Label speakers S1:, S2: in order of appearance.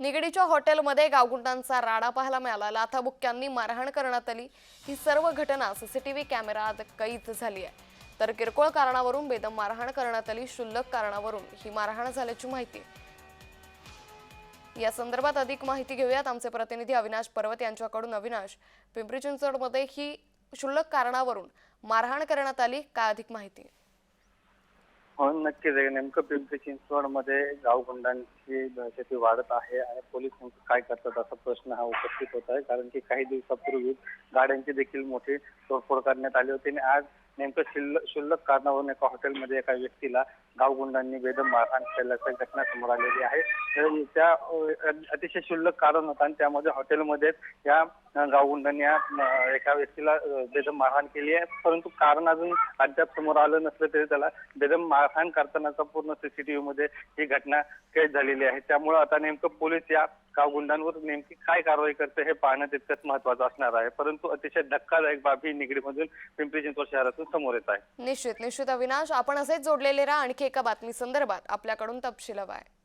S1: निगडीच्या हॉटेलमध्ये गावगुंडांचा राडा पाहायला मिळाला. लाथाबुक्क्यांनी मारहाण करण्यात आली. ही सर्व घटना सीसीटीव्ही कॅमेरात कैद झाली आहे. तर किरकोळ कारणावरून बेदम मारहाण करण्यात आली. क्षुल्लक कारणावरून ही मारहाण झाल्याची माहिती आहे. या संदर्भात अधिक माहिती घेऊयात आमचे प्रतिनिधी अविनाश पर्वत यांच्याकडून. अविनाश पिंपरी चिंचवडमध्ये ही क्षुल्लक कारणावरून मारहाण करण्यात आली. काय अधिक माहिती?
S2: नक्कीच आहे नेमकं पिंपरी चिंचवडमध्ये गावगुंडांची दहशती वाढत आहे आणि पोलीस नेमकं काय करतात असा प्रश्न हा उपस्थित होत आहे. कारण की काही दिवसापूर्वी गाड्यांची देखील मोठी तोडफोड करण्यात आली होती आणि आज नेमकं शिल्लक शुल्लक कारणावरून एका हॉटेलमध्ये एका व्यक्तीला गावगुंडांनी बेदम मारहाण केल्याची घटना समोर आलेली आहे. तर त्या अतिशय क्षुल्लक कारण होतं आणि त्यामध्ये हॉटेलमध्ये या गावगुंडांनी या एका व्यक्तीला बेदम मारहाण केली आहे. परंतु कारण अजून अद्याप समोर आलं नसलं तरी त्याला बेदम मारहाण करतानाचा पूर्ण सीसीटीव्ही मध्ये ही घटना कैद झालेली आहे. त्यामुळे आता नेमकं पोलीस या गावगुंडांवर नेमकी काय कारवाई करते हे पाहणं तितकंच महत्वाचं असणार आहे. परंतु अतिशय धक्कादायक बाब ही निगडीमधून पिंपरी चिंचवड शहरातून समोर येत आहे.
S1: निश्चित निश्चित अविनाश आपण असेच जोडलेले राहा. आणखी एका बातमी संदर्भात आपल्याकडून तपशील हवा आहे